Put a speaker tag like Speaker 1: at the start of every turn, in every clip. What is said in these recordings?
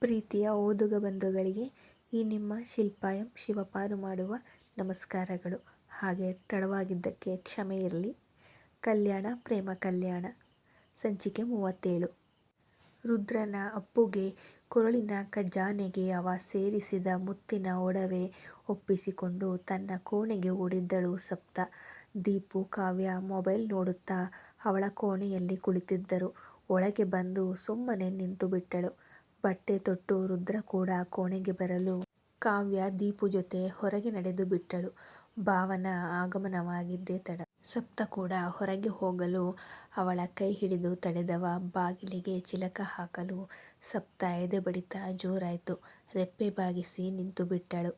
Speaker 1: ಪ್ರೀತಿಯ ಓದುಗ ಬಂಧುಗಳಿಗೆ ಈ ನಿಮ್ಮ ಶಿಲ್ಪಾಯಂ ಎಂ ಶಿವಪಾಲು ಮಾಡುವ ನಮಸ್ಕಾರಗಳು. ಹಾಗೆ ತಡವಾಗಿದ್ದಕ್ಕೆ ಕ್ಷಮೆ ಇರಲಿ. ಕಲ್ಯಾಣ ಪ್ರೇಮ ಕಲ್ಯಾಣ ಸಂಚಿಕೆ ಮೂವತ್ತೇಳು. ರುದ್ರನ ಅಪ್ಪುಗೆ ಕೊರಳಿನ ಖಜಾನೆಗೆ ಅವ ಸೇರಿಸಿದ ಮುತ್ತಿನ ಒಡವೆ ಒಪ್ಪಿಸಿಕೊಂಡು ತನ್ನ ಕೋಣೆಗೆ ಓಡಿದ್ದಳು ಸಪ್ತ. ದೀಪು, ಕಾವ್ಯ ಮೊಬೈಲ್ ನೋಡುತ್ತಾ ಅವಳ ಕೋಣೆಯಲ್ಲಿ ಕುಳಿತಿದ್ದರು. ಒಳಗೆ ಬಂದು ಸುಮ್ಮನೆ ನಿಂತುಬಿಟ್ಟಳು. ಬಟ್ಟೆ ತೊಟ್ಟು ರುದ್ರ ಕೂಡ ಕೋಣೆಗೆ ಬರಲು ಕಾವ್ಯ ದೀಪು ಜೊತೆ ಹೊರಗೆ ನಡೆದು ಬಿಟ್ಟಳು ಭಾವನ ಆಗಮನವಾಗಿದ್ದೇ ತಡ. ಸಪ್ತ ಕೂಡ ಹೊರಗೆ ಹೋಗಲು ಅವಳ ಕೈ ಹಿಡಿದು ತಡೆದವ. ಬಾಗಿಲಿಗೆ ಚಿಲಕ ಹಾಕಲು ಸಪ್ತ ಎದೆಬಡಿತ ಜೋರಾಯ್ತು. ರೆಪ್ಪೆ ಬಾಗಿಸಿ ನಿಂತು ಬಿಟ್ಟಳು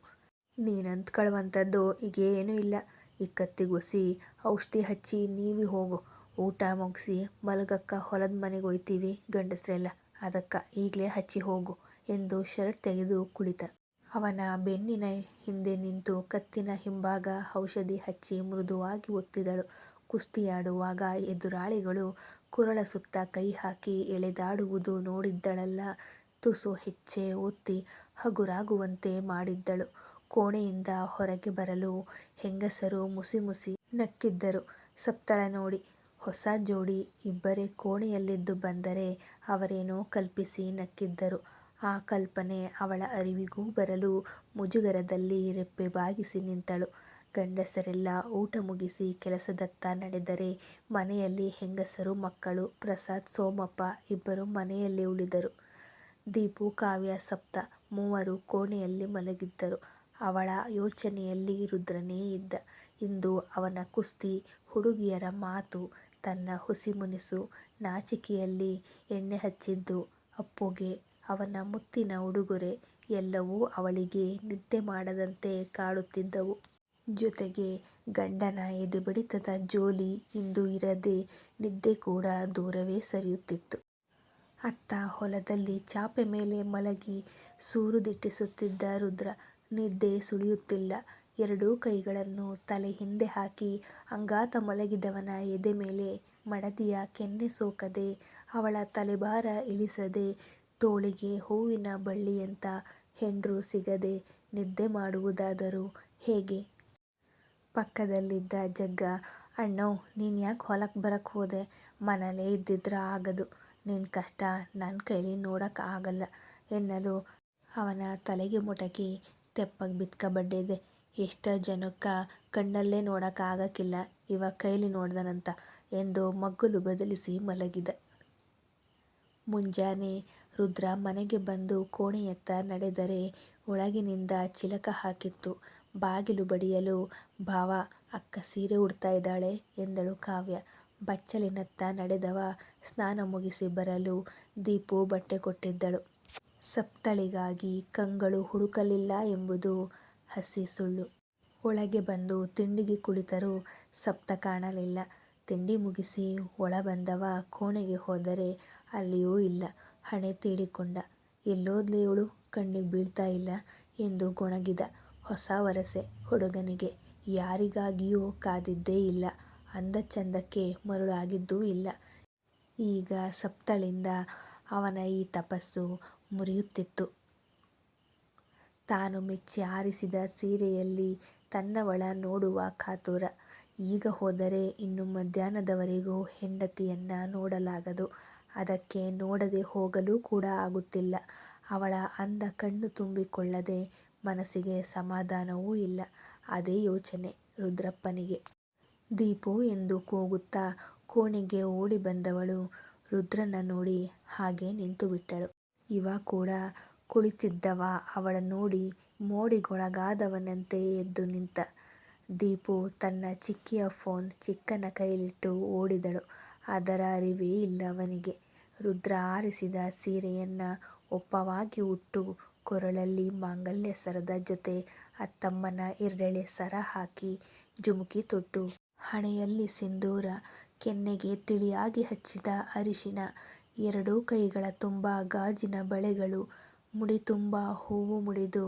Speaker 1: ನೀನಂತ್ಕೊಳ್ಳುವಂಥದ್ದು ಈಗ ಈಗೇನೂ ಇಲ್ಲ. ಈ ಕತ್ತಿಗೊಸಿ ಔಷ್ಧಿ ಹಚ್ಚಿ ನೀವಿ ಹೋಗು. ಊಟ ಮುಗಿಸಿ ಮಲಗಕ್ಕ ಹೊಲದ ಮನೆಗೆ ಹೋಯ್ತೀವಿ ಗಂಡಸ್ರೆಲ್ಲ. ಅದಕ್ಕ ಈಗಲೇ ಹಚ್ಚಿ ಹೋಗು ಎಂದು ಶರ್ಟ್ ತೆಗೆದು ಕುಳಿತ. ಅವನ ಬೆನ್ನಿನ ಹಿಂದೆ ನಿಂತು ಕತ್ತಿನ ಹಿಂಭಾಗ ಔಷಧಿ ಹಚ್ಚಿ ಮೃದುವಾಗಿ ಒತ್ತಿದಳು. ಕುಸ್ತಿಯಾಡುವಾಗ ಎದುರಾಳಿಗಳು ಕುರಳ ಸುತ್ತ ಕೈ ಹಾಕಿ ಎಳೆದಾಡುವುದು ನೋಡಿದ್ದಳಲ್ಲ. ತುಸು ಹೆಚ್ಚೇ ಒತ್ತಿ ಹಗುರಾಗುವಂತೆ ಮಾಡಿದ್ದಳು. ಕೋಣೆಯಿಂದ ಹೊರಗೆ ಬರಲು ಹೆಂಗಸರು ಮುಸಿ ಮುಸಿ ನಕ್ಕಿದ್ದರು ಸಪ್ತಳ ನೋಡಿ. ಹೊಸ ಜೋಡಿ ಇಬ್ಬರೇ ಕೋಣೆಯಲ್ಲಿದ್ದು ಬಂದರೆ ಅವರೇನೋ ಕಲ್ಪಿಸಿ ನಕ್ಕಿದ್ದರು. ಆ ಕಲ್ಪನೆ ಅವಳ ಅರಿವಿಗೂ ಬರಲು ಮುಜುಗರದಲ್ಲಿ ರೆಪ್ಪೆ ಬಾಗಿಸಿ ನಿಂತಳು. ಗಂಡಸರೆಲ್ಲ ಊಟ ಮುಗಿಸಿ ಕೆಲಸದತ್ತ ನಡೆದರೆ ಮನೆಯಲ್ಲಿ ಹೆಂಗಸರು ಮಕ್ಕಳು ಪ್ರಸಾದ್, ಸೋಮಪ್ಪ ಇಬ್ಬರು ಮನೆಯಲ್ಲಿ ಉಳಿದರು. ದೀಪು, ಕಾವ್ಯ, ಸಪ್ತ ಮೂವರು ಕೋಣೆಯಲ್ಲಿ ಮಲಗಿದ್ದರು. ಅವಳ ಯೋಚನೆಯಲ್ಲಿ ರುದ್ರನೇ ಇದ್ದ. ಇಂದು ಅವನ ಕುಸ್ತಿ, ಹುಡುಗಿಯರ ಮಾತು, ತನ್ನ ಹುಸಿಮುನಿಸು, ನಾಚಿಕೆಯಲ್ಲಿ ಎಣ್ಣೆ ಹಚ್ಚಿದ್ದು, ಅಪ್ಪುಗೆ ಅವನ ಮುತ್ತಿನ ಉಡುಗೊರೆ ಎಲ್ಲವೂ ಅವಳಿಗೆ ನಿದ್ದೆ ಮಾಡದಂತೆ ಕಾಡುತ್ತಿದ್ದವು. ಜೊತೆಗೆ ಗಂಡನ ಎದೆಬಡಿತದ ಜೋಲಿ ಇಂದು ಇರದೆ ನಿದ್ದೆ ಕೂಡ ದೂರವೇ ಸರಿಯುತ್ತಿತ್ತು. ಅತ್ತ ಹೊಲದಲ್ಲಿ ಚಾಪೆ ಮೇಲೆ ಮಲಗಿ ಸೂರು ದಿಟ್ಟಿಸುತ್ತಿದ್ದ ರುದ್ರ. ನಿದ್ದೆ ಸುಳಿಯುತ್ತಿಲ್ಲ. ಎರಡೂ ಕೈಗಳನ್ನು ತಲೆ ಹಿಂದೆ ಹಾಕಿ ಅಂಗಾತ ಮಲಗಿದವನ ಎದೆ ಮೇಲೆ ಮಡದಿಯ ಕೆನ್ನೆ ಸೋಕದೆ, ಅವಳ ತಲೆಭಾರ ಇಳಿಸದೆ, ತೋಳಿಗೆ ಹೂವಿನ ಬಳ್ಳಿಯಂತ ಹೆಂಡ್ರು ಸಿಗದೆ ನಿದ್ದೆ ಮಾಡುವುದಾದರೂ ಹೇಗೆ? ಪಕ್ಕದಲ್ಲಿದ್ದ ಜಗ್ಗ ಅಣ್ಣೋ ನೀನ್ಯಾಕ್ ಹೊಲಕ್ಕೆ ಬರಕ್ಕೆ ಹೋದೆ? ಮನೆಲೇ ಇದ್ದಿದ್ರ ಆಗದು. ನಿನ್ ಕಷ್ಟ ನನ್ನ ಕೈಲಿ ನೋಡಕ್ಕೆ ಆಗಲ್ಲ ಎನ್ನಲು ಅವನ ತಲೆಗೆ ಮುಟಕಿ ತೆಪ್ಪಗ್ ಬಿದ್ಕಬಡ್ಡಿದೆ. ಎಷ್ಟ ಜನಕ್ಕ ಕಣ್ಣಲ್ಲೇ ನೋಡಕ ಆಗಕ್ಕಿಲ್ಲ ಇವ ಕೈಲಿ ನೋಡ್ದನಂತ ಎಂದು ಮಗ್ಗುಲು ಬದಲಿಸಿ ಮಲಗಿದ. ಮುಂಜಾನೆ ರುದ್ರ ಮನೆಗೆ ಬಂದು ಕೋಣೆಯತ್ತ ನಡೆದರೆ ಒಳಗಿನಿಂದ ಚಿಲಕ ಹಾಕಿತ್ತು. ಬಾಗಿಲು ಬಡಿಯಲು ಭಾವ, ಅಕ್ಕ ಸೀರೆ ಉಡ್ತಾ ಇದ್ದಾಳೆ ಎಂದಳು ಕಾವ್ಯ. ಬಚ್ಚಲಿನತ್ತ ನಡೆದವ ಸ್ನಾನ ಮುಗಿಸಿ ಬರಲು ದೀಪು ಬಟ್ಟೆ ಕೊಟ್ಟಿದ್ದಳು. ಸಪ್ತಳಿಗಾಗಿ ಕಂಗಳು ಹುಡುಕಲಿಲ್ಲ ಎಂಬುದು ಹಸಿ ಸುಳ್ಳು. ಒಳಗೆ ಬಂದು ತಿಂಡಿಗೆ ಕುಳಿತರೂ ಸಪ್ತ ಕಾಣಲಿಲ್ಲ. ತಿಂಡಿ ಮುಗಿಸಿ ಒಳ ಬಂದವ ಕೋಣೆಗೆ ಹೋದರೆ ಅಲ್ಲಿಯೂ ಇಲ್ಲ. ಹಣೆ ತೀಡಿಕೊಂಡ. ಎಲ್ಲೋದ್ಲು ಇವಳು ಕಣ್ಣಿಗೆ ಬೀಳ್ತಾ ಇಲ್ಲ ಎಂದು ಗೊಣಗಿದ. ಹೊಸ ವರಸೆ ಹುಡುಗನಿಗೆ. ಯಾರಿಗಾಗಿಯೂ ಕಾದಿದ್ದೇ ಇಲ್ಲ. ಅಂದ ಚಂದಕ್ಕೆ ಮರುಳಾಗಿದ್ದೂ ಇಲ್ಲ. ಈಗ ಸಪ್ತಳಿಂದ ಅವನ ಈ ತಪಸ್ಸು ಮುರಿಯುತ್ತಿತ್ತು. ತಾನು ಮೆಚ್ಚಿ ಆರಿಸಿದ ಸೀರೆಯಲ್ಲಿ ತನ್ನವಳ ನೋಡುವ ಕಾತುರ. ಈಗ ಹೋದರೆ ಇನ್ನು ಮಧ್ಯಾಹ್ನದವರೆಗೂ ಹೆಂಡತಿಯನ್ನ ನೋಡಲಾಗದು. ಅದಕ್ಕೆ ನೋಡದೆ ಹೋಗಲು ಕೂಡ ಆಗುತ್ತಿಲ್ಲ. ಅವಳ ಅಂದ ಕಣ್ಣು ತುಂಬಿಕೊಳ್ಳದೆ ಮನಸ್ಸಿಗೆ ಸಮಾಧಾನವೂ ಇಲ್ಲ. ಅದೇ ಯೋಚನೆ ರುದ್ರಪ್ಪನಿಗೆ. ದೀಪು ಎಂದು ಕೂಗುತ್ತಾ ಕೋಣೆಗೆ ಓಡಿ ಬಂದವಳು ರುದ್ರನ ನೋಡಿ ಹಾಗೇ ನಿಂತುಬಿಟ್ಟಳು. ಇವ ಕೂಡ ಕುಳಿತಿದ್ದವ ಅವಳ ನೋಡಿ ಮೋಡಿಗೊಳಗಾದವನಂತೆ ಎದ್ದು ನಿಂತ. ದೀಪು ತನ್ನ ಚಿಕ್ಕಿಯ ಫೋನ್ ಚಿಕ್ಕನ ಕೈಲಿಟ್ಟು ಓಡಿದಳು. ಅದರ ಅರಿವೇ ಇಲ್ಲ ಅವನಿಗೆ. ರುದ್ರ ಆರಿಸಿದ ಸೀರೆಯನ್ನು ಒಪ್ಪವಾಗಿ ಉಟ್ಟು ಕೊರಳಲ್ಲಿ ಮಾಂಗಲ್ಯ ಸರದ ಜೊತೆ ಅತ್ತಮ್ಮನ ಎರಡೆಳೆ ಸರ ಹಾಕಿ ಜುಮುಕಿ ತೊಟ್ಟು, ಹಣೆಯಲ್ಲಿ ಸಿಂಧೂರ, ಕೆನ್ನೆಗೆ ತಿಳಿಯಾಗಿ ಹಚ್ಚಿದ ಅರಿಶಿನ, ಎರಡೂ ಕೈಗಳ ತುಂಬ ಗಾಜಿನ ಬಳೆಗಳು, ಮುಡಿ ತುಂಬ ಹೂವು ಮುಡಿದು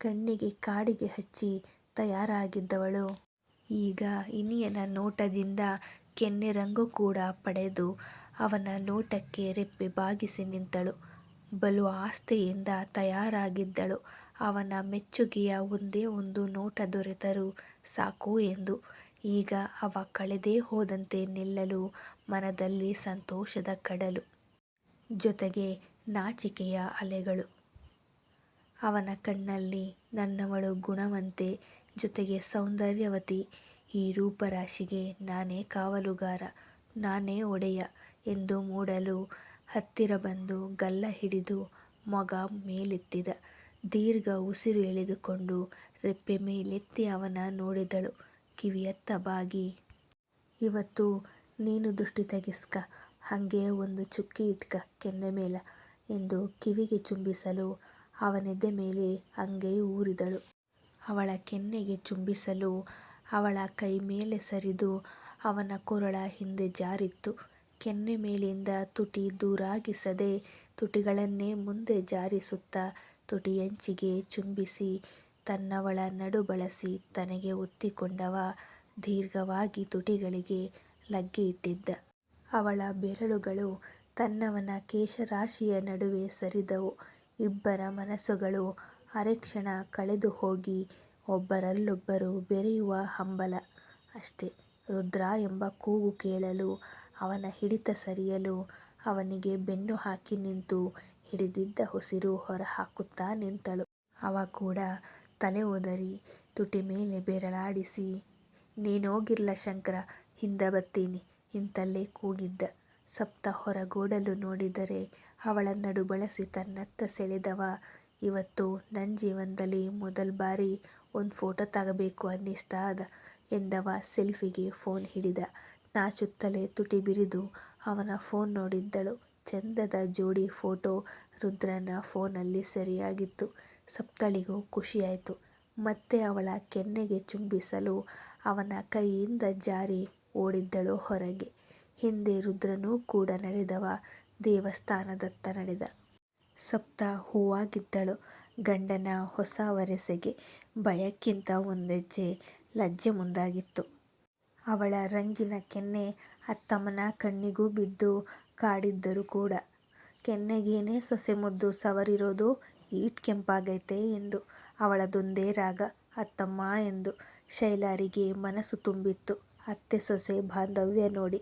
Speaker 1: ಕಣ್ಣಿಗೆ ಕಾಡಿಗೆ ಹಚ್ಚಿ ತಯಾರಾಗಿದ್ದವಳು ಈಗ ಇನಿಯನ ನೋಟದಿಂದ ಕೆನ್ನೆ ರಂಗು ಕೂಡ ಪಡೆದು ಅವನ ನೋಟಕ್ಕೆ ರೆಪ್ಪೆ ಬಾಗಿಸಿ ನಿಂತಳು. ಬಲು ಆಸ್ಥೆಯಿಂದ ತಯಾರಾಗಿದ್ದಳು. ಅವನ ಮೆಚ್ಚುಗೆಯ ಒಂದೇ ಒಂದು ನೋಟ ದೊರೆತರೂ ಸಾಕು ಎಂದು. ಈಗ ಅವ ಕಳೆದೇ ಹೋದಂತೆ ನಿಲ್ಲಲು ಮನದಲ್ಲಿ ಸಂತೋಷದ ಕಡಲು. ಜೊತೆಗೆ ನಾಚಿಕೆಯ ಅಲೆಗಳು. ಅವನ ಕಣ್ಣಲ್ಲಿ ನನ್ನವಳು ಗುಣವಂತೆ ಜೊತೆಗೆ ಸೌಂದರ್ಯವತಿ. ಈ ರೂಪರಾಶಿಗೆ ನಾನೇ ಕಾವಲುಗಾರ, ನಾನೇ ಒಡೆಯ ಎಂದು ಮೂಡಲು ಹತ್ತಿರ ಬಂದು ಗಲ್ಲ ಹಿಡಿದು ಮೊಗ ಮೇಲೆತ್ತಿದ. ದೀರ್ಘ ಉಸಿರು ಎಳೆದುಕೊಂಡು ರೆಪ್ಪೆ ಮೇಲೆತ್ತಿ ಅವನ ನೋಡಿದಳು. ಕಿವಿಯತ್ತ ಬಾಗಿ ಇವತ್ತು ನೀನು ದೃಷ್ಟಿ ತಗಿಸ್ಕ ಹಾಗೆ ಒಂದು ಚುಕ್ಕಿ ಇಟ್ಕ ಕೆನ್ನೆ ಮೇಲ ಎಂದು ಕಿವಿಗೆ ಚುಂಬಿಸಲು ಅವನೆದೆ ಮೇಲೆ ಅಂಗೈ ಊರಿದಳು. ಅವಳ ಕೆನ್ನೆಗೆ ಚುಂಬಿಸಲು ಅವಳ ಕೈ ಮೇಲೆ ಸರಿದು ಅವನ ಕೊರಳ ಹಿಂದೆ ಜಾರಿತ್ತು. ಕೆನ್ನೆ ಮೇಲಿಂದ ತುಟಿ ದೂರಾಗಿಸದೆ ತುಟಿಗಳನ್ನೇ ಮುಂದೆ ಜಾರಿಸುತ್ತ ತುಟಿಯಂಚಿಗೆ ಚುಂಬಿಸಿ ತನ್ನವಳ ನಡು ಬಳಸಿ ತನಗೆ ಒತ್ತಿಕೊಂಡವ ದೀರ್ಘವಾಗಿ ತುಟಿಗಳಿಗೆ ಲಗ್ಗೆ ಇಟ್ಟಿದ್ದ. ಅವಳ ಬೆರಳುಗಳು ತನ್ನವನ ಕೇಶರಾಶಿಯ ನಡುವೆ ಸರಿದವು. ಇಬ್ಬರ ಮನಸ್ಸುಗಳು ಅರೆಕ್ಷಣ ಕಳೆದುಹೋಗಿ ಒಬ್ಬರಲ್ಲೊಬ್ಬರು ಬೆರೆಯುವ ಹಂಬಲ. ಅಷ್ಟೇ ರುದ್ರ ಎಂಬ ಕೂಗು ಕೇಳಲು, ಅವನ ಹಿಡಿತ ಸರಿಯಲು ಅವನಿಗೆ ಬೆನ್ನು ಹಾಕಿ ನಿಂತು ಹಿಡಿದಿದ್ದ ಉಸಿರು ಹೊರಹಾಕುತ್ತಾ ನಿಂತಳು. ಅವ ಕೂಡ ತಲೆ ಒದರಿ ತುಟಿ ಮೇಲೆ ಬೆರಳಾಡಿಸಿ, ನೀನೋಗಿರ್ಲ ಶಂಕರ, ಹಿಂದ ಬತ್ತೀನಿ, ಇಂತಲ್ಲೇ ಕೂಗಿದ್ದ. ಸಪ್ತ ಹೊರಗೂಡಲು ನೋಡಿದರೆ ಅವಳ ನಡು ಬಳಸಿ ತನ್ನತ್ತ ಸೆಳೆದವ. ಇವತ್ತು ನನ್ನ ಜೀವನದಲ್ಲಿ ಮೊದಲ ಬಾರಿ ಒಂದು ಫೋಟೋ ತಗಬೇಕು ಅನ್ನಿಸ್ತಾ ಅದ ಎಂದವ ಸೆಲ್ಫಿಗೆ ಫೋನ್ ಹಿಡಿದ. ನಾಚುತ್ತಲೇ ತುಟಿ ಬಿರಿದು ಅವನ ಫೋನ್ ನೋಡಿದ್ದಳು. ಚಂದದ ಜೋಡಿ ಫೋಟೋ ರುದ್ರನ ಫೋನಲ್ಲಿ ಸರಿಯಾಗಿತ್ತು. ಸಪ್ತಳಿಗೂ ಖುಷಿಯಾಯಿತು. ಮತ್ತೆ ಅವಳ ಕೆನ್ನೆಗೆ ಚುಂಬಿಸಲು ಅವನ ಕೈಯಿಂದ ಜಾರಿ ಓಡಿದ್ದಳು ಹೊರಗೆ. ಹಿಂದೆ ರುದ್ರನೂ ಕೂಡ ನಡೆದವ. ದೇವಸ್ಥಾನದತ್ತ ನಡೆದ. ಸಪ್ತ ಹೂವಾಗಿದ್ದಳು ಗಂಡನ ಹೊಸ ವರಸೆಗೆ. ಭಯಕ್ಕಿಂತ ಒಂದೆಜ್ಜೆ ಲಜ್ಜೆ ಮುಂದಾಗಿತ್ತು. ಅವಳ ರಂಗಿನ ಕೆನ್ನೆ ಅತ್ತಮ್ಮನ ಕಣ್ಣಿಗೂ ಬಿದ್ದು ಕಾಡಿದ್ದರೂ ಕೂಡ. ಕೆನ್ನೆಗೇನೇ ಸೊಸೆ ಮುದ್ದು ಸವರಿರೋದು ಈಟ್ ಕೆಂಪಾಗೈತೆ ಎಂದು. ಅವಳದೊಂದೇ ರಾಗ ಅತ್ತಮ್ಮ ಎಂದು. ಶೈಲಾರಿಗೆ ಮನಸ್ಸು ತುಂಬಿತ್ತು ಅತ್ತೆ ಸೊಸೆ ಬಾಂಧವ್ಯ ನೋಡಿ.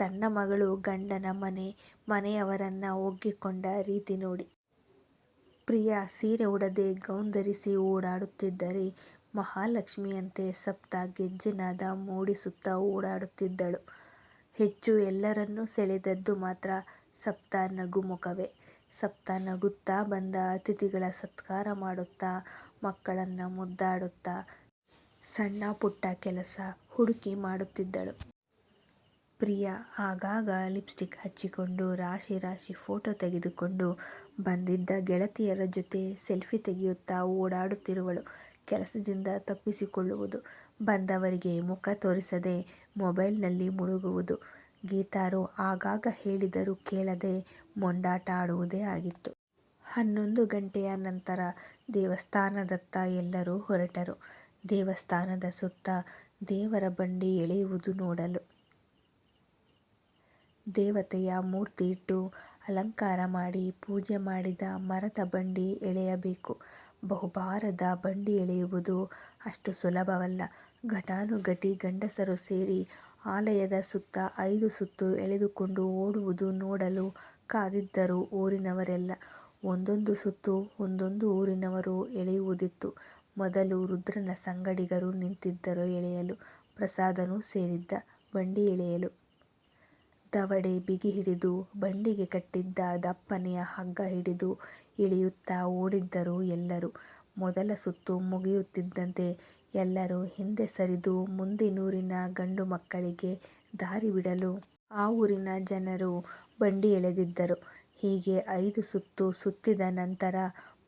Speaker 1: ತನ್ನ ಮಗಳು ಗಂಡನ ಮನೆ ಮನೆಯವರನ್ನ ಒಗ್ಗಿಕೊಂಡ ರೀತಿ ನೋಡಿ. ಪ್ರಿಯಾ ಸೀರೆ ಉಡದೆ ಗೌನ್ ಧರಿಸಿ ಓಡಾಡುತ್ತಿದ್ದರೆ ಮಹಾಲಕ್ಷ್ಮಿಯಂತೆ ಸಪ್ತ ಗೆಜ್ಜೆನಾದ ಮೂಡಿಸುತ್ತ ಓಡಾಡುತ್ತಿದ್ದಳು. ಹೆಚ್ಚು ಎಲ್ಲರನ್ನೂ ಸೆಳೆದದ್ದು ಮಾತ್ರ ಸಪ್ತ ನಗುಮೊಗವೇ. ಸಪ್ತ ನಗುತ್ತಾ ಬಂದ ಅತಿಥಿಗಳ ಸತ್ಕಾರ ಮಾಡುತ್ತಾ, ಮಕ್ಕಳನ್ನ ಮುದ್ದಾಡುತ್ತಾ, ಸಣ್ಣ ಪುಟ್ಟ ಕೆಲಸ ಹುಡುಕಿ ಮಾಡುತ್ತಿದ್ದಳು. ಪ್ರಿಯಾ ಆಗಾಗ ಲಿಪ್ಸ್ಟಿಕ್ ಹಚ್ಚಿಕೊಂಡು, ರಾಶಿ ರಾಶಿ ಫೋಟೋ ತೆಗೆದುಕೊಂಡು ಬಂದಿದ್ದ ಗೆಳತಿಯರ ಜೊತೆ ಸೆಲ್ಫಿ ತೆಗೆಯುತ್ತಾ ಓಡಾಡುತ್ತಿರುವಳು. ಕೆಲಸದಿಂದ ತಪ್ಪಿಸಿಕೊಳ್ಳುವುದು. ಬಂದವರಿಗೆ ಮುಖ ತೋರಿಸದೆ ಮೊಬೈಲ್ನಲ್ಲಿ ಮುಳುಗುವುದು. ಗೀತಾರು ಆಗಾಗ ಹೇಳಿದರೂ ಕೇಳದೆ ಮೊಂಡಾಟ ಆಡುವುದೇ ಆಗಿತ್ತು. ಹನ್ನೊಂದು ಗಂಟೆಯ ನಂತರ ದೇವಸ್ಥಾನದತ್ತ ಎಲ್ಲರೂ ಹೊರಟರು. ದೇವಸ್ಥಾನದ ಸುತ್ತ ದೇವರ ಬಂಡಿ ಎಳೆಯುವುದು ನೋಡಲು. ದೇವತೆಯ ಮೂರ್ತಿ ಇಟ್ಟು ಅಲಂಕಾರ ಮಾಡಿ ಪೂಜೆ ಮಾಡಿದ ಮರದ ಬಂಡಿ ಎಳೆಯಬೇಕು. ಬಹುಭಾರದ ಬಂಡಿ ಎಳೆಯುವುದು ಅಷ್ಟು ಸುಲಭವಲ್ಲ. ಘಟಾನುಘಟಿ ಗಂಡಸರು ಸೇರಿ ಆಲಯದ ಸುತ್ತ ಐದು ಸುತ್ತು ಎಳೆದುಕೊಂಡು ಓಡುವುದು ನೋಡಲು ಕಾದಿದ್ದರು ಊರಿನವರೆಲ್ಲ. ಒಂದೊಂದು ಸುತ್ತು ಒಂದೊಂದು ಊರಿನವರು ಎಳೆಯುವುದಿತ್ತು. ಮೊದಲು ರುದ್ರನ ಸಂಗಡಿಗರು ನಿಂತಿದ್ದರು ಎಳೆಯಲು. ಪ್ರಸಾದನೂ ಸೇರಿದ್ದ ಬಂಡಿ ಎಳೆಯಲು. ದವಡೆ ಬಿಗಿ ಹಿಡಿದು ಬಂಡಿಗೆ ಕಟ್ಟಿದ್ದ ದಪ್ಪನೆಯ ಹಗ್ಗ ಹಿಡಿದು ಎಳೆಯುತ್ತ ಓಡಿದ್ದರು ಎಲ್ಲರೂ. ಮೊದಲ ಸುತ್ತು ಮುಗಿಯುತ್ತಿದ್ದಂತೆ ಎಲ್ಲರೂ ಹಿಂದೆ ಸರಿದು ಮುಂದಿನೂರಿನ ಗಂಡುಮಕ್ಕಳಿಗೆ ದಾರಿ ಬಿಡಲು ಆ ಊರಿನ ಜನರು ಬಂಡಿ ಎಳೆದಿದ್ದರು. ಹೀಗೆ ಐದು ಸುತ್ತು ಸುತ್ತಿದ ನಂತರ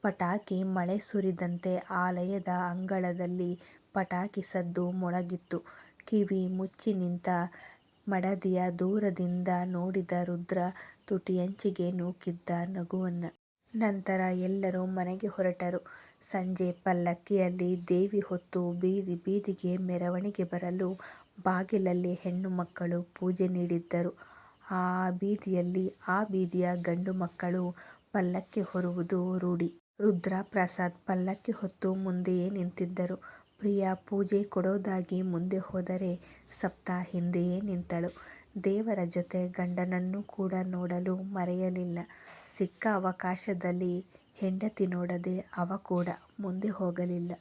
Speaker 1: ಪಟಾಕಿ ಮಳೆ ಸುರಿದಂತೆ ಆಲಯದ ಅಂಗಳದಲ್ಲಿ ಪಟಾಕಿ ಸದ್ದು ಮೊಳಗಿತ್ತು. ಕಿವಿ ಮುಚ್ಚಿ ನಿಂತ ಮಡದಿಯ ದೂರದಿಂದ ನೋಡಿದ ರುದ್ರ ತುಟಿಯಂಚಿಗೆ ನೂಕಿದ್ದ ನಗುವನ್ನ. ನಂತರ ಎಲ್ಲರೂ ಮನೆಗೆ ಹೊರಟರು. ಸಂಜೆ ಪಲ್ಲಕ್ಕಿಯಲ್ಲಿ ದೇವಿ ಹೊತ್ತು ಬೀದಿ ಬೀದಿಗೆ ಮೆರವಣಿಗೆ ಬರಲು ಬಾಗಿಲಲ್ಲಿ ಹೆಣ್ಣು ಮಕ್ಕಳು ಪೂಜೆ ನೀಡಿದ್ದರು. ಆ ಬೀದಿಯಲ್ಲಿ ಆ ಬೀದಿಯ ಗಂಡು ಮಕ್ಕಳು ಪಲ್ಲಕ್ಕಿ ಹೊರುವುದು ರೂಢಿ. ರುದ್ರ ಪ್ರಸಾದ್ ಪಲ್ಲಕ್ಕಿ ಹೊತ್ತು ಮುಂದೆಯೇ ನಿಂತಿದ್ದರು. ಪ್ರಿಯಾ ಪೂಜೆ ಕೊಡೋದಾಗಿ ಮುಂದೆ ಹೋದರೆ ಸಪ್ತ ಹಿಂದೆಯೇ ನಿಂತಳು. ದೇವರ ಜೊತೆ ಗಂಡನನ್ನು ಕೂಡ ನೋಡಲು ಮರೆಯಲಿಲ್ಲ. ಸಿಕ್ಕ ಅವಕಾಶದಲ್ಲಿ ಹೆಂಡತಿ ನೋಡದೆ ಅವ ಕೂಡ ಮುಂದೆ ಹೋಗಲಿಲ್ಲ.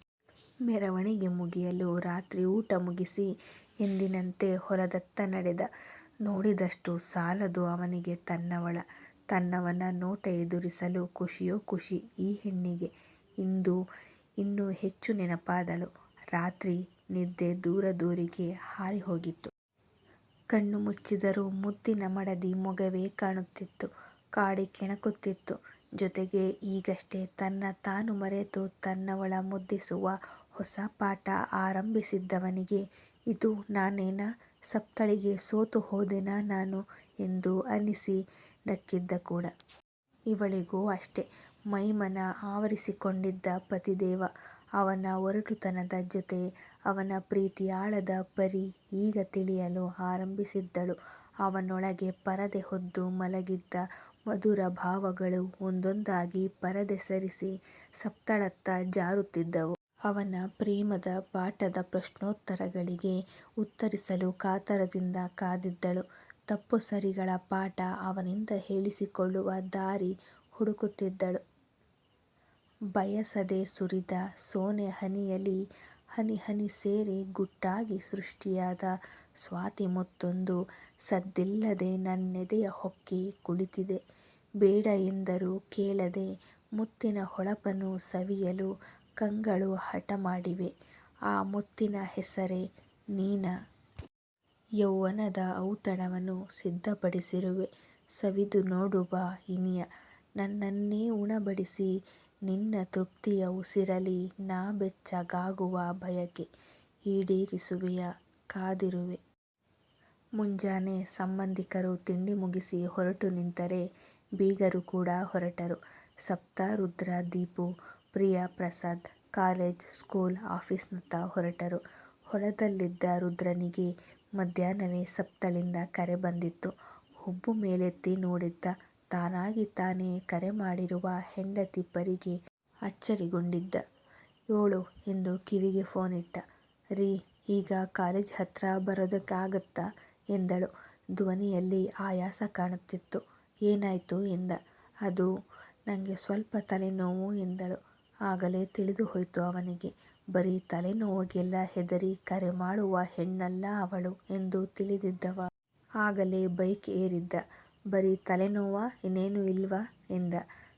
Speaker 1: ಮೆರವಣಿಗೆ ಮುಗಿಯಲು ರಾತ್ರಿ ಊಟ ಮುಗಿಸಿ ಎಂದಿನಂತೆ ಹೊರದತ್ತ ನಡೆದ. ನೋಡಿದಷ್ಟು ಸಾಲದು ಅವನಿಗೆ ತನ್ನವಳ. ತನ್ನವನ ನೋಟ ಎದುರಿಸಲು ಖುಷಿಯೋ ಖುಷಿ ಈ ಹೆಣ್ಣಿಗೆ. ಇಂದು ಇನ್ನೂ ಹೆಚ್ಚು ನೆನಪಾದಳು. ರಾತ್ರಿ ನಿದ್ದೆ ದೂರ ದೂರದೂರಿಗೆ ಹಾರಿಹೋಗಿತ್ತು. ಕಣ್ಣು ಮುಚ್ಚಿದರೂ ಮುದ್ದಿನ ಮಡದಿ ಮೊಗವೇ ಕಾಣುತ್ತಿತ್ತು. ಕಾಡಿ ಕೆಣಕುತ್ತಿತ್ತು. ಜೊತೆಗೆ ಈಗಷ್ಟೇ ತನ್ನ ತಾನು ಮರೆತು ತನ್ನವಳ ಮುದ್ದಿಸುವ ಹೊಸ ಪಾಠ ಆರಂಭಿಸಿದ್ದವನಿಗೆ, ಇದು ನಾನೇನಾ ಸಪ್ತಳಿಗೆ ಸೋತು ಹೋದೆನಾ ನಾನು ಎಂದು ಅನಿಸಿ ನಕ್ಕಿದ್ದ ಕೂಡ. ಇವಳಿಗೂ ಅಷ್ಟೇ ಮೈಮನ ಆವರಿಸಿಕೊಂಡಿದ್ದ ಪತಿದೇವ. ಅವನ ಒರಟುತನದ ಜೊತೆ ಅವನ ಪ್ರೀತಿ ಆಳದ ಪರಿ ಈಗ ತಿಳಿಯಲು ಆರಂಭಿಸಿದ್ದಳು. ಅವನೊಳಗೆ ಪರದೆ ಹೊದ್ದು ಮಲಗಿದ್ದ ಮಧುರ ಭಾವಗಳು ಒಂದೊಂದಾಗಿ ಪರದೆ ಸರಿಸಿ ಸಪ್ತಳತ್ತ ಜಾರುತ್ತಿದ್ದವು. ಅವನ ಪ್ರೇಮದ ಪಾಠದ ಪ್ರಶ್ನೋತ್ತರಗಳಿಗೆ ಉತ್ತರಿಸಲು ಕಾತರದಿಂದ ಕಾದಿದ್ದಳು. ತಪ್ಪು ಸರಿಗಳ ಪಾಠ ಅವನಿಂದ ಹೇಳಿಸಿಕೊಳ್ಳುವ ದಾರಿ ಹುಡುಕುತ್ತಿದ್ದಳು. ಬಯಸದೆ ಸುರಿದ ಸೋನೆ ಹನಿಯಲಿ ಹನಿ ಹನಿ ಸೇರಿ ಗುಟ್ಟಾಗಿ ಸೃಷ್ಟಿಯಾದ ಸ್ವಾತಿ ಮುತ್ತೊಂದು ಸದ್ದಿಲ್ಲದೆ ನನ್ನೆದೆಯ ಹೊಕ್ಕಿ ಕುಳಿತಿದೆ. ಬೇಡ ಎಂದರೂ ಕೇಳದೆ ಮುತ್ತಿನ ಹೊಳಪನ್ನು ಸವಿಯಲು ಕಂಗಳು ಹಠ ಮಾಡಿವೆ. ಆ ಮುತ್ತಿನ ಹೆಸರೇ ನೀನ. ಯೌವನದ ಔತಣವನ್ನು ಸಿದ್ಧಪಡಿಸಿರುವೆ. ಸವಿದು ನೋಡು ಬಾ ಇನಿಯ. ನನ್ನನ್ನೇ ಉಣಬಡಿಸಿ ನಿನ್ನ ತೃಪ್ತಿಯ ಉಸಿರಲಿ ನಾ ಬೆಚ್ಚಗಾಗುವ ಬಯಕೆ ಈಡೇರಿಸುವೆಯ ಕಾದಿರುವೆ. ಮುಂಜಾನೆ ಸಂಬಂಧಿಕರು ತಿಂಡಿ ಮುಗಿಸಿ ಹೊರಟು ನಿಂತರೆ ಬೀಗರು ಕೂಡ ಹೊರಟರು. ಸಪ್ತಾ, ರುದ್ರ, ದೀಪು, ಪ್ರಿಯಾ, ಪ್ರಸಾದ್ ಕಾಲೇಜ್, ಸ್ಕೂಲ್, ಆಫೀಸ್ನತ್ತ ಹೊರಟರು. ಹೊಲದಲ್ಲಿದ್ದ ರುದ್ರನಿಗೆ ಮಧ್ಯಾಹ್ನವೇ ಸಪ್ತಳಿಂದ ಕರೆ ಬಂದಿತ್ತು. ಹುಬ್ಬು ಮೇಲೆತ್ತಿ ನೋಡಿದ್ದ. ತಾನಾಗಿ ತಾನೇ ಕರೆ ಮಾಡಿರುವ ಹೆಂಡತಿ ಪರಿಗೆ ಅಚ್ಚರಿಗೊಂಡಿದ್ದ. ಯೋಳು ಎಂದು ಕಿವಿಗೆ ಫೋನಿಟ್ಟ. ರೀ, ಈಗ ಕಾಲೇಜ್ ಹತ್ರ ಬರೋದಕ್ಕಾಗತ್ತಾ ಎಂದಳು. ಧ್ವನಿಯಲ್ಲಿ ಆಯಾಸ ಕಾಣುತ್ತಿತ್ತು. ಏನಾಯ್ತು ಎಂದ. ಅದು ನನಗೆ ಸ್ವಲ್ಪ ತಲೆನೋವು, ಎಂದಳು. ಆಗಲೇ ತಿಳಿದು ಹೋಯಿತು ಅವನಿಗೆ. ಬರೀ ತಲೆನೋವಿಗೆಲ್ಲ ಹೆದರಿ ಕರೆ ಮಾಡುವ ಹೆಣ್ಣಲ್ಲ ಅವಳು, ಎಂದು ತಿಳಿದಿದ್ದವ. ಆಗಲೇ ಬೈಕ್ ಏರಿದ್ದ. ಬರೀ ತಲೆನೋವಾ, ಇನ್ನೇನು ಇಲ್ವಾ ಎಂದ.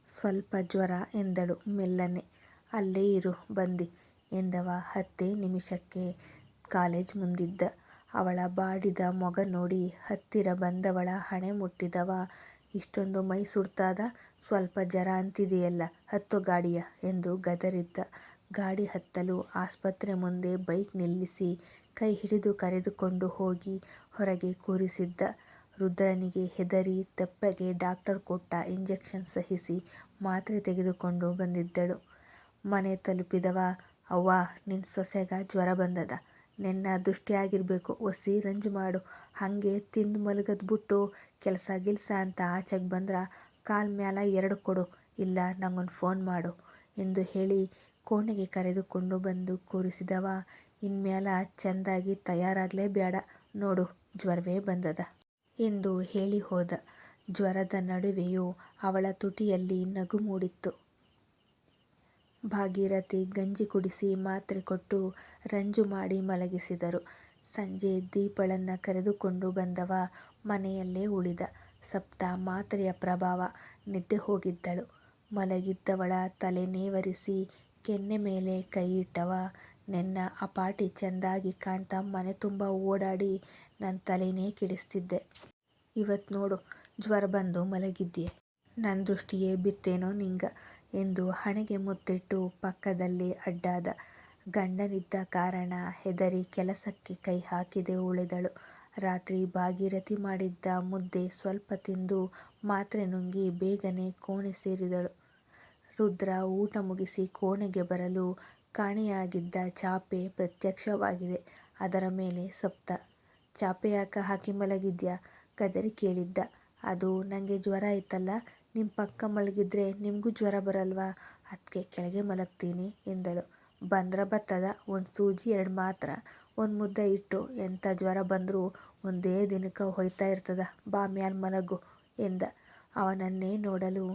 Speaker 1: ಸ್ವಲ್ಪ ಜ್ವರ ಎಂದಳು ಮೆಲ್ಲನೆ. ಅಲ್ಲೇ ಇರು, ಬಂದಿ ಎಂದವ ಹತ್ತೇ ನಿಮಿಷಕ್ಕೆ ಕಾಲೇಜ್ ಮುಂದಿದ್ದ. ಅವಳ ಬಾಡಿದ ಮೊಗ ನೋಡಿ ಹತ್ತಿರ ಬಂದವಳ ಹಣೆ ಮುಟ್ಟಿದವ ಇಷ್ಟೊಂದು ಮೈ ಸುಡ್ತಾದ ಸ್ವಲ್ಪ ಜರ ಅಂತಿದೆಯಲ್ಲ, ಹತ್ತು ಗಾಡಿಯ ಎಂದು ಗದರಿದ್ದ. ಗಾಡಿ ಹತ್ತಲು ಆಸ್ಪತ್ರೆ ಮುಂದೆ ಬೈಕ್ ನಿಲ್ಲಿಸಿ ಕೈ ಹಿಡಿದು ಕರೆದುಕೊಂಡು ಹೋಗಿ ಹೊರಗೆ ಕೂರಿಸಿದ್ದ. ರುದ್ರನಿಗೆ ಹೆದರಿ ತೆಪ್ಪಗೆ ಡಾಕ್ಟರ್ ಕೊಟ್ಟ ಇಂಜೆಕ್ಷನ್ ಸಹಿಸಿ ಮಾತ್ರೆ ತೆಗೆದುಕೊಂಡು ಬಂದಿದ್ದಳು. ಮನೆ ತಲುಪಿದವ, ಅವ್ವ ನಿನ್ನ ಸೊಸೆಗ ಜ್ವರ ಬಂದದ. ನಿನ್ನ ದೃಷ್ಟಿಯಾಗಿರಬೇಕು, ಒಸಿ ರಂಜು ಮಾಡು. ಹಾಗೆ ತಿಂದು ಮಲಗದ್ ಬಿಟ್ಟು ಕೆಲಸ ಗಿಲ್ಸ ಅಂತ ಆಚೆಗೆ ಬಂದ್ರೆ ಕಾಲ್ ಮ್ಯಾಲ ಎರಡು ಕೊಡು, ಇಲ್ಲ ನಂಗೊಂದು ಫೋನ್ ಮಾಡು ಎಂದು ಹೇಳಿ ಕೋಣೆಗೆ ಕರೆದುಕೊಂಡು ಬಂದು ಕೂರಿಸಿದವ ಇನ್ಮ್ಯಾಲ ಚೆಂದಾಗಿ ತಯಾರಾಗಲೇ ಬೇಡ ನೋಡು, ಜ್ವರವೇ ಬಂದದ. ಎಂದು ಹೇಳಿ ಹೋದ. ಜ್ವರದ ನಡುವೆಯೂ ಅವಳ ತುಟಿಯಲ್ಲಿ ನಗು ಮೂಡಿತ್ತು. ಭಾಗೀರಥಿ ಗಂಜಿ ಕುಡಿಸಿ ಮಾತ್ರೆ ಕೊಟ್ಟು ರಂಜು ಮಾಡಿ ಮಲಗಿಸಿದರು. ಸಂಜೆ ದೀಪಳನ್ನು ಕರೆದುಕೊಂಡು ಬಂದವ ಮನೆಯಲ್ಲೇ ಉಳಿದ. ಸಪ್ತ ಮಾತ್ರೆಯ ಪ್ರಭಾವ ನಿದ್ದೆ ಹೋಗಿದ್ದಳು. ಮಲಗಿದ್ದವಳ ತಲೆ ನೇವರಿಸಿ ಕೆನ್ನೆ ಮೇಲೆ ಕೈ ಇಟ್ಟವ ಆ ಪಾಟಿ ಚೆಂದಾಗಿ ಕಾಣ್ತಾ ಮನೆ ತುಂಬ ಓಡಾಡಿ ನನ್ನ ತಲೆನೇ ಕೆಡಿಸ್ತಿದ್ದೆ. ಇವತ್ತು ನೋಡು, ಜ್ವರ ಬಂದು ಮಲಗಿದ್ದೆ ನನ್ನ ದೃಷ್ಟಿಯೇ ಬಿತ್ತೇನೋ ನಿಂಗ ಎಂದು ಹಣೆಗೆ ಮುತ್ತಿಟ್ಟು ಪಕ್ಕದಲ್ಲಿ ಅಡ್ಡಾದ. ಗಂಡನಿದ್ದ ಕಾರಣ ಹೆದರಿ ಕೆಲಸಕ್ಕೆ ಕೈ ಹಾಕಿದೆ ಉಳಿದಳು. ರಾತ್ರಿ ಭಾಗೀರಥಿ ಮಾಡಿದ್ದ ಮುದ್ದೆ ಸ್ವಲ್ಪ ತಿಂದು ಮಾತ್ರೆ ನುಂಗಿ ಬೇಗನೆ ಕೋಣೆ ಸೇರಿದಳು. ರುದ್ರ ಊಟ ಮುಗಿಸಿ ಕೋಣೆಗೆ ಬರಲು ಕಾಣೆಯಾಗಿದ್ದ ಚಾಪೆ ಪ್ರತ್ಯಕ್ಷವಾಗಿದೆ. ಅದರ ಮೇಲೆ ಸಪ್ತ. ಚಾಪೆ ಯಾಕೆ ಹಾಕಿ ಮಲಗಿದ್ಯಾ? ಕದರಿ ಕೇಳಿದ್ದ. ಅದು ನನಗೆ ಜ್ವರ ಇತ್ತಲ್ಲ ನಿಮ್ಮ ಪಕ್ಕ ಮಲಗಿದ್ರೆ ನಿಮಗೂ ಜ್ವರ ಬರಲ್ವಾ? ಅದಕ್ಕೆ ಕೆಳಗೆ ಮಲಗ್ತೀನಿ ಎಂದಳು. ಬಂದ್ರ ಬತ್ತದ ಒಂದು ಸೂಜಿ, ಎರಡು ಮಾತ್ರ. ಒಂದು ಮುದ್ದೆ ಇಟ್ಟು ಎಂಥ ಜ್ವರ ಬಂದರೂ ಒಂದೇ ದಿನಕ್ಕೆ ಹೋಯ್ತಾ ಇರ್ತದ. ಬಾ ಮ್ಯಾಲ್ ಮಲಗು ಎಂದ. ಅವನನ್ನೇ ನೋಡಲು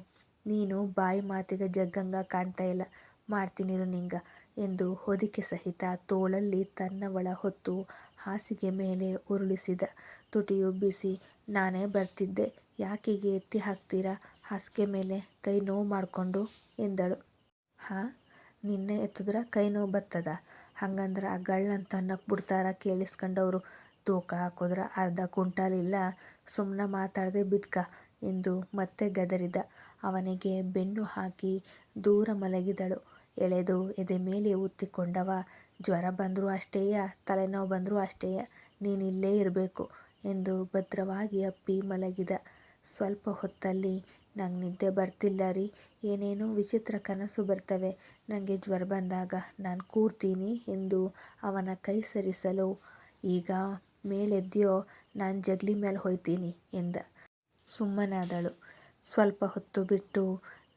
Speaker 1: ನೀನು ಬಾಯಿ ಮಾತಿಗೆ ಜಗ್ಗಂಗ ಕಾಣ್ತಾ ಇಲ್ಲ. ಮಾಡ್ತೀನಿರು ನಿಂಗ? ಎಂದು ಹೊದಿಕೆ ಸಹಿತ ತೋಳಲ್ಲಿ ತನ್ನವಳ ಹೊತ್ತು ಹಾಸಿಗೆ ಮೇಲೆ ಉರುಳಿಸಿದ ತುಟಿಯು ಬಿಸಿ, ನಾನೇ ಬರ್ತಿದ್ದೆ, ಯಾಕೀಗೆ ಎತ್ತಿ ಹಾಕ್ತೀರಾ? ಹಾಸಿಗೆ ಮೇಲೆ ಕೈ ನೋವು ಮಾಡಿಕೊಂಡು, ಎಂದಳು. ಹಾ, ನಿನ್ನೆ ಎತ್ತಿದ್ರ ಕೈ ನೋವು ಬತ್ತದ? ಹಂಗಂದ್ರೆ ಆ ಗಳ್ಳಂತ ನಕ್ಬಿಡ್ತಾರ ಬಿಡ್ತಾರ ಕೇಳಿಸ್ಕೊಂಡವರು, ತೂಕ ಹಾಕಿದ್ರ ಅರ್ಧ ಕುಂಟಾಲಿಲ್ಲ ಸುಮ್ಮನೆ ಮಾತಾಡದೆ ಬಿದ್ಕ, ಎಂದು ಮತ್ತೆ ಗದರಿದ. ಅವನಿಗೆ ಬೆನ್ನು ಹಾಕಿ ದೂರ ಮಲಗಿದಳು. ಎಳೆದು ಎದೆ ಮೇಲೆ ಉತ್ತಿಕೊಂಡವ ಜ್ವರ ಬಂದರೂ ಅಷ್ಟೇಯ ತಲೆನೋವು ಬಂದರೂ ಅಷ್ಟೇಯ ನೀನಿಲ್ಲೇ ಇರಬೇಕು ಎಂದು ಭದ್ರವಾಗಿ ಅಪ್ಪಿ ಮಲಗಿದ. ಸ್ವಲ್ಪ ಹೊತ್ತಲ್ಲಿ, ನಂಗೆ ನಿದ್ದೆ ಬರ್ತಿಲ್ಲ ರೀ, ಏನೇನೋ ವಿಚಿತ್ರ ಕನಸು ಬರ್ತವೆ. ನನಗೆ ಜ್ವರ ಬಂದಾಗ ನಾನು ಕೂರ್ತೀನಿ ಎಂದು ಅವನ ಕೈ ಸರಿಸಲು, ಈಗ ಮೇಲೆದ್ಯೋ ನಾನು ಜಗ್ಲಿ ಮೇಲೆ ಹೋಯ್ತೀನಿ ಎಂದ. ಸುಮ್ಮನಾದಳು. ಸ್ವಲ್ಪ ಹೊತ್ತು ಬಿಟ್ಟು,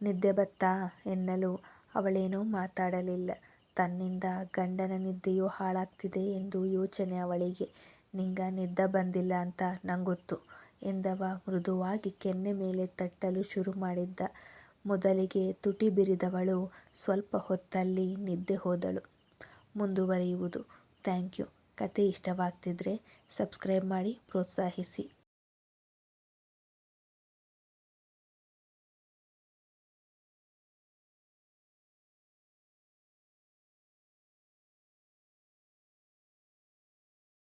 Speaker 1: ನಿದ್ದೆ ಬತ್ತಾ? ಎನ್ನಲು ಅವಳೇನೂ ಮಾತಾಡಲಿಲ್ಲ. ತನ್ನಿಂದ ಗಂಡನ ನಿದ್ದೆಯೂ ಹಾಳಾಗ್ತಿದೆ ಎಂದು ಯೋಚನೆ ಅವಳಿಗೆ. ನಿಂಗ ನಿದ್ದೆ ಬಂದಿಲ್ಲ ಅಂತ ನಂಗೊತ್ತು ಎಂದವ ಮೃದುವಾಗಿ ಕೆನ್ನೆ ಮೇಲೆ ತಟ್ಟಲು ಶುರು ಮಾಡಿದ್ದ. ಮೊದಲಿಗೆ ತುಟಿ ಬಿರಿದವಳು ಸ್ವಲ್ಪ ಹೊತ್ತಲ್ಲಿ ನಿದ್ದೆ ಹೋದಳು. ಮುಂದುವರಿಯುವುದು. Thank you. ಕತೆ ಇಷ್ಟವಾಗ್ತಿದ್ರೆ ಸಬ್ಸ್ಕ್ರೈಬ್ ಮಾಡಿ ಪ್ರೋತ್ಸಾಹಿಸಿ.